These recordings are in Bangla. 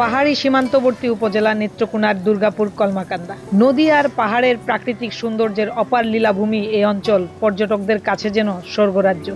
পাহাড়ি সীমান্তবর্তী উপজেলা নেত্রকোনার দুর্গাপুর কলমাকান্দা। নদী আর পাহাড়ের প্রাকৃতিক সৌন্দর্যের অপার লীলাভূমি এই অঞ্চল, পর্যটকদের কাছে যেন স্বর্গরাজ্য।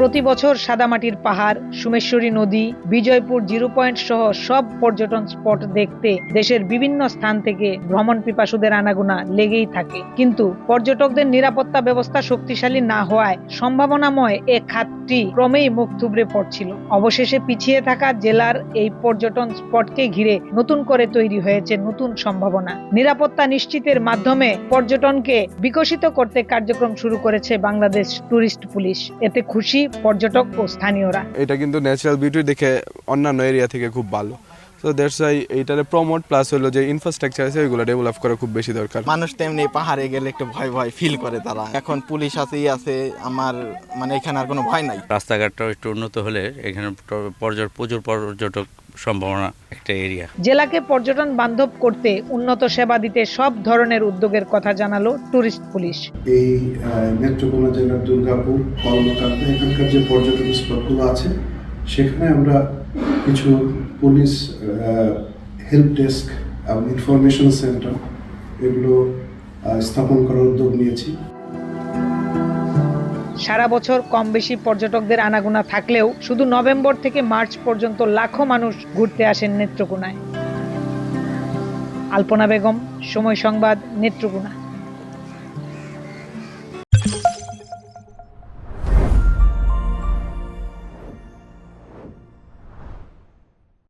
প্রতি বছর সাদামাটির পাহাড়, সুমেশ্বরী নদী, বিজয়পুর জিরো পয়েন্ট সহ সব পর্যটন স্পট দেখতে দেশের বিভিন্ন স্থান থেকে ভ্রমণ পিপাসুদের আনাগোনা লেগেই থাকে। কিন্তু পর্যটকদের নিরাপত্তা ব্যবস্থা শক্তিশালী না হওয়ায় সম্ভাবনাময় এ খাতটি ক্রমেই মুখ থুবড়ে পড়ছিল। অবশেষে পিছিয়ে থাকা জেলার এই পর্যটন স্পটকে ঘিরে নতুন করে তৈরি হয়েছে নতুন সম্ভাবনা। নিরাপত্তা নিশ্চিতের মাধ্যমে পর্যটনকে বিকশিত করতে কার্যক্রম শুরু করেছে বাংলাদেশ ট্যুরিস্ট পুলিশ। এতে খুশি পর্যটক ও স্থানীয়রা। এটা কিন্তু ন্যাচারাল বিউটি দেখে অন্যান্য এরিয়া থেকে খুব ভালো। তো দ্যাটস ওয়াই এইটারে প্রমোট প্লাস হলো যে ইনফ্রাস্ট্রাকচার আছে ওইগুলো ডেভেলপ করা খুব বেশি দরকার। মানুষ তেমনি পাহাড়ে গেলে একটু ভয় ভয় ফিল করে তারা। এখন পুলিশ আছেই আছে আমার মানে এখানে আর কোনো ভয় নাই। রাস্তাঘাটটাও একটু উন্নত হলে এখানে প- পর্য- প্রচুর পর্যটক সম্ভাবনা একটা এরিয়া জেলাকে পর্যটন বান্ধব করতে উন্নত সেবা দিতে সব ধরনের উদ্যোগের কথা জানালো ট্যুরিস্ট পুলিশ। এই নেত্রকোনা জেলার দুর্গাপুর কর্মকাণ্ডা এখানকার যে পর্যটন স্পটগুলো আছে সেখানে আমরা কিছু পুলিশ হেল্প ডেস্ক এবং ইনফরমেশন সেন্টার এগুলো স্থাপন করার উদ্যোগ নিয়েছি। সারা বছর কম বেশি পর্যটকদের আনাগোনা থাকলেও শুধু নভেম্বর থেকে মার্চ পর্যন্ত লাখো মানুষ ঘুরতে আসেন নেত্রকোনায়। আলপনা বেগম, সময় সংবাদ, নেত্রকোনা।